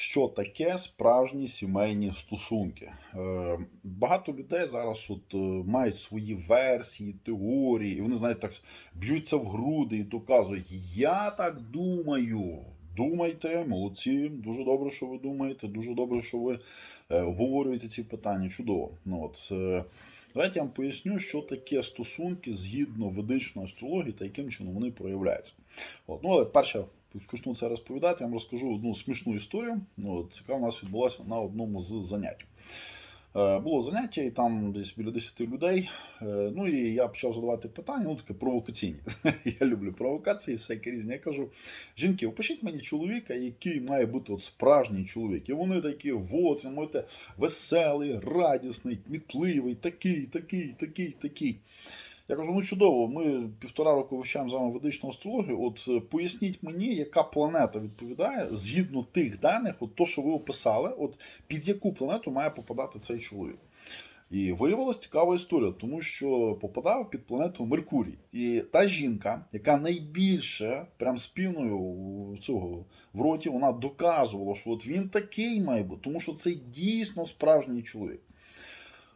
що таке справжні сімейні стосунки. Е, Багато людей зараз от, е, мають свої версії, теорії, і вони, знаєте, так б'ються в груди і доказують: Я так думаю. Думайте, молодці, дуже добре, що ви думаєте, дуже добре, що ви е, обговорюєте ці питання. Чудово. Ну, от, давайте я вам поясню, що таке стосунки згідно ведичної астрології та яким чином вони проявляються. От, ну, але перше, почну це розповідати, я вам розкажу одну смішну історію, от, яка у нас відбулася на одному з занять. Е, Було заняття, і там десь біля 10 людей. Е, Ну і я почав задавати питання, ну таке провокаційні. Я люблю провокації, всякі різні. Я кажу: жінки, опишіть мені чоловіка, який має бути от справжній чоловік. І вони такі, от, ви можете веселий, радісний, кмітливий, такий, такий, такий, такий. Я кажу, ну чудово, ми півтора року вивчаємо з вами ведичну астрологію. От е, поясніть мені, яка планета відповідає згідно тих даних, от то, що ви описали, от під яку планету має попадати цей чоловік. І виявилась цікава історія, тому що попадав під планету Меркурій. І та жінка, яка найбільше прям з цього в роті, вона доказувала, що от він такий має бути, тому що це дійсно справжній чоловік.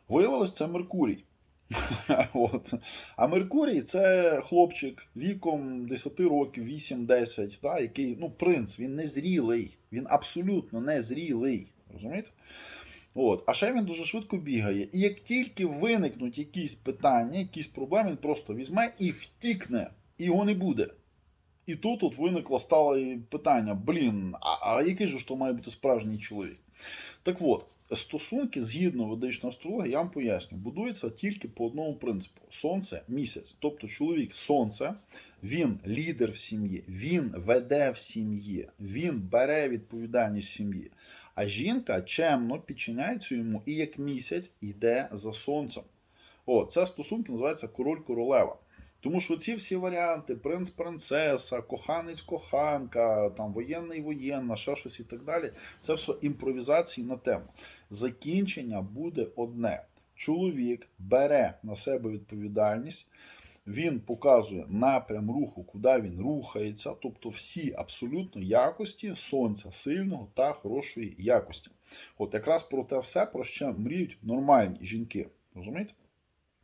Виявилось, це Меркурій. От. А Меркурій це хлопчик віком 10 років, 8-10, та, який, ну, принц, він незрілий, він абсолютно незрілий. Розумієте? От. А ще він дуже швидко бігає. І як тільки виникнуть якісь питання, якісь проблеми, він просто візьме і втікне, і його не буде. І тут от виникло стало питання: блін, а, а який ж то має бути справжній чоловік? Так от, стосунки згідно ведичної астрології, я вам поясню, будуються тільки по одному принципу: сонце, місяць. Тобто чоловік сонце, він лідер в сім'ї, він веде в сім'ї, він бере відповідальність в сім'ї. А жінка чемно підчиняється йому і як місяць йде за сонцем. О, це стосунки називаються король-королева. Тому що ці всі варіанти: принц-принцеса, коханець-коханка, там воєнний воєнна, ще щось і так далі. Це все імпровізації на тему. Закінчення буде одне: чоловік бере на себе відповідальність. Він показує напрям руху, куди він рухається, тобто всі абсолютно якості сонця сильного та хорошої якості. От якраз про те все, про що мріють нормальні жінки. Розумієте?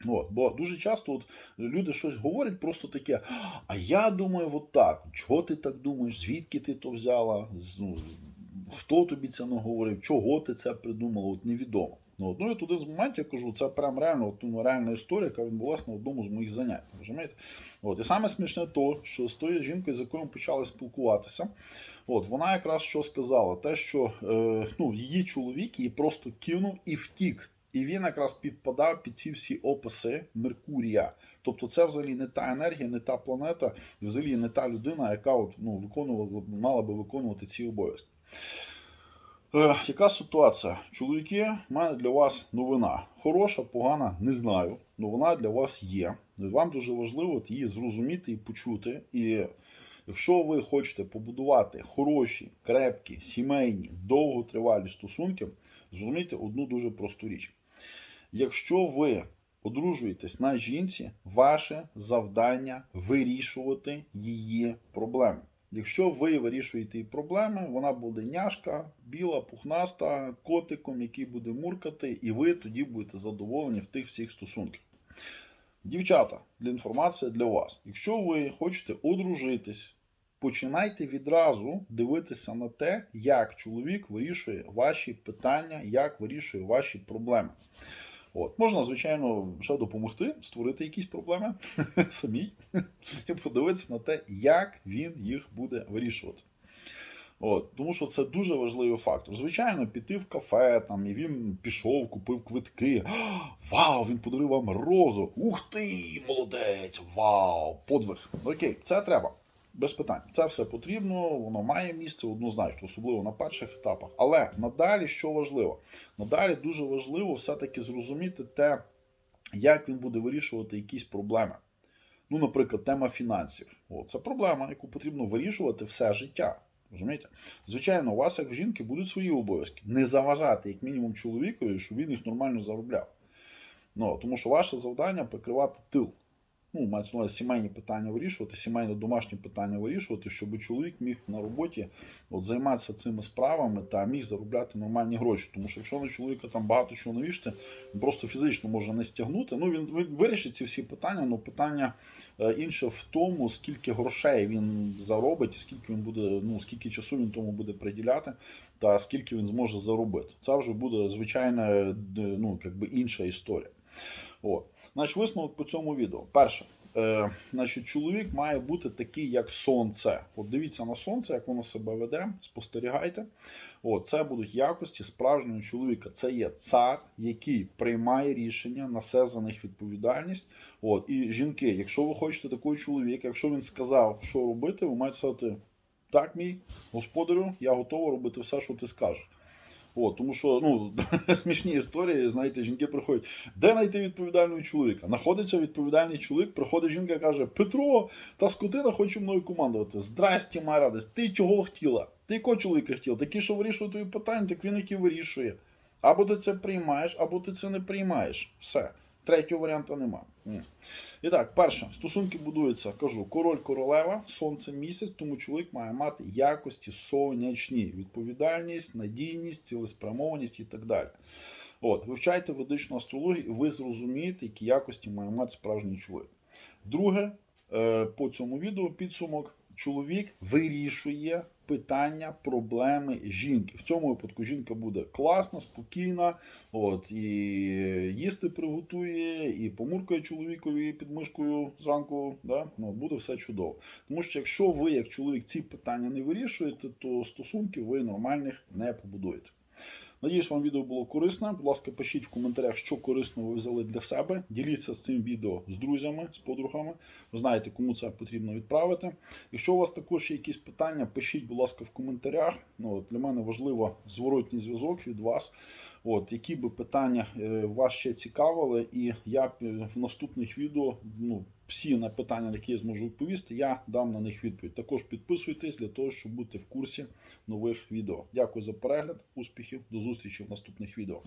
От, бо дуже часто от люди щось говорять просто таке, а я думаю, от так. Чого ти так думаєш? Звідки ти то взяла? Ну, хто тобі це наговорив? Чого ти це придумала? От невідомо. Ну, от, ну і туди з моментів я кажу, це прям реально от, ну, реальна історія, яка відбулася на одному з моїх занять. Розумієте? От, і саме смішне то, що з тою жінкою, з якою ми почали спілкуватися, от, вона якраз що сказала, те, що е, ну, її чоловік її просто кинув і втік. І він якраз підпадав під ці всі описи Меркурія. Тобто це взагалі не та енергія, не та планета, взагалі не та людина, яка от, ну, виконувала, мала би виконувати ці обов'язки. Е, яка ситуація? Чоловіки, в мене для вас новина. Хороша, погана, не знаю. вона для вас є. Вам дуже важливо її зрозуміти і почути. І якщо ви хочете побудувати хороші, крепкі, сімейні, довготривалі стосунки, зрозумійте одну дуже просту річ. Якщо ви одружуєтесь на жінці, ваше завдання вирішувати її проблеми. Якщо ви вирішуєте її проблеми, вона буде няшка, біла, пухнаста, котиком, який буде муркати, і ви тоді будете задоволені в тих всіх стосунках. Дівчата, для інформації для вас. Якщо ви хочете одружитись, починайте відразу дивитися на те, як чоловік вирішує ваші питання, як вирішує ваші проблеми. От. Можна, звичайно, ще допомогти створити якісь проблеми самій і подивитися на те, як він їх буде вирішувати. От, тому що це дуже важливий фактор. Звичайно, піти в кафе, там, і він пішов, купив квитки. Вау, він подарив вам розу. Ух ти, молодець! Вау! Подвиг. Окей, це треба. Без питань. Це все потрібно, воно має місце однозначно, особливо на перших етапах. Але надалі що важливо? Надалі дуже важливо все-таки зрозуміти те, як він буде вирішувати якісь проблеми. Ну, наприклад, тема фінансів. О, це проблема, яку потрібно вирішувати все життя. Розумієте? Звичайно, у вас, як в жінки, будуть свої обов'язки. Не заважати, як мінімум, чоловікові, щоб він їх нормально заробляв. Ну, тому що ваше завдання прикривати тил. Ну, мається на сімейні питання вирішувати, сімейне домашні питання вирішувати, щоб чоловік міг на роботі от, займатися цими справами та міг заробляти нормальні гроші. Тому що якщо на чоловіка там багато чого навішти, просто фізично може не стягнути. Ну він, вирішить ці всі питання, але питання е, інше в тому, скільки грошей він заробить, скільки він буде, ну скільки часу він тому буде приділяти, та скільки він зможе заробити. Це вже буде звичайна е, ну, якби інша історія. От. Значить, висновок по цьому відео. Перше, е, значить, чоловік має бути такий, як сонце. От дивіться на сонце, як воно себе веде, спостерігайте. От, це будуть якості справжнього чоловіка. Це є цар, який приймає рішення, несе за них відповідальність. От, і жінки, якщо ви хочете такого чоловіка, якщо він сказав, що робити, ви маєте сказати, так, мій господарю, я готовий робити все, що ти скажеш. От, тому що ну, смішні історії, знаєте, жінки приходять, де знайти відповідального чоловіка? Находиться відповідальний чоловік, приходить жінка і каже: Петро, та скотина хоче мною командувати. Здрасті, моя радість, ти чого хотіла? Ти якого чоловіка хотіла? Такий, що вирішує твої питання, так він який вирішує. Або ти це приймаєш, або ти це не приймаєш. Все. Третього варіанту нема. Ні. І так, перше, стосунки будуються, кажу, король королева, сонце місяць, тому чоловік має мати якості сонячні, відповідальність, надійність, цілеспрямованість і так далі. От, вивчайте ведичну астрологію, і ви зрозумієте, які якості має мати справжній чоловік. Друге, е, по цьому відео підсумок. Чоловік вирішує питання, проблеми жінки. В цьому випадку жінка буде класна, спокійна, от, і їсти приготує, і помуркає чоловікові під мишкою зранку. Да? Ну, буде все чудово. Тому що якщо ви, як чоловік, ці питання не вирішуєте, то стосунків ви нормальних не побудуєте. Надіюсь, вам відео було корисне. Будь ласка, пишіть в коментарях, що корисно ви взяли для себе. Діліться з цим відео з друзями, з подругами. Ви знаєте, кому це потрібно відправити. Якщо у вас також є якісь питання, пишіть, будь ласка, в коментарях. Ну, от, для мене важливо зворотній зв'язок від вас. От, які би питання е, вас ще цікавили, і я е, в наступних відео ну, всі на питання, на які я зможу відповісти, я дам на них відповідь. Також підписуйтесь для того, щоб бути в курсі нових відео. Дякую за перегляд, успіхів, до зустрічі в наступних відео.